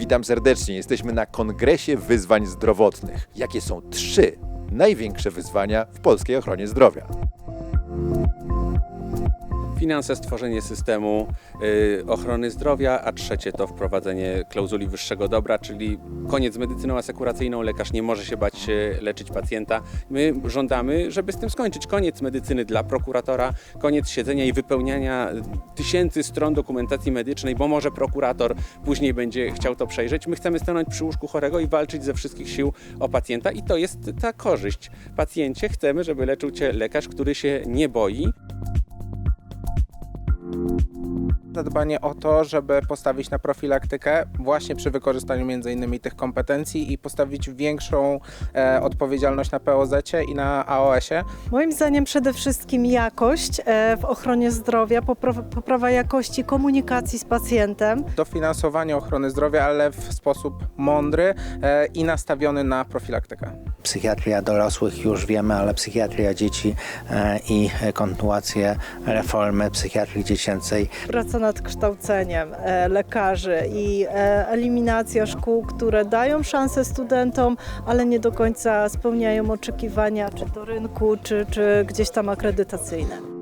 Witam serdecznie. Jesteśmy na Kongresie Wyzwań Zdrowotnych. Jakie są trzy największe wyzwania w polskiej ochronie zdrowia? Finanse, stworzenie systemu y, ochrony zdrowia, a trzecie to wprowadzenie klauzuli wyższego dobra, czyli koniec z medycyną asekuracyjną. Lekarz nie może się bać się leczyć pacjenta. My żądamy, żeby z tym skończyć. Koniec medycyny dla prokuratora, koniec siedzenia i wypełniania tysięcy stron dokumentacji medycznej, bo może prokurator później będzie chciał to przejrzeć. My chcemy stanąć przy łóżku chorego i walczyć ze wszystkich sił o pacjenta i to jest ta korzyść. Pacjencie chcemy, żeby leczył cię lekarz, który się nie boi, zadbanie o to, żeby postawić na profilaktykę właśnie przy wykorzystaniu między innymi tych kompetencji i postawić większą e, odpowiedzialność na POZ i na AOS-ie. Moim zdaniem przede wszystkim jakość e, w ochronie zdrowia, poprawa, poprawa jakości komunikacji z pacjentem. Dofinansowanie ochrony zdrowia, ale w sposób mądry e, i nastawiony na profilaktykę. Psychiatria dorosłych już wiemy, ale psychiatria dzieci e, i kontynuację reformy psychiatrii dziecięcej Praca nad kształceniem e, lekarzy i e, eliminacja szkół, które dają szansę studentom, ale nie do końca spełniają oczekiwania czy to rynku, czy, czy gdzieś tam akredytacyjne.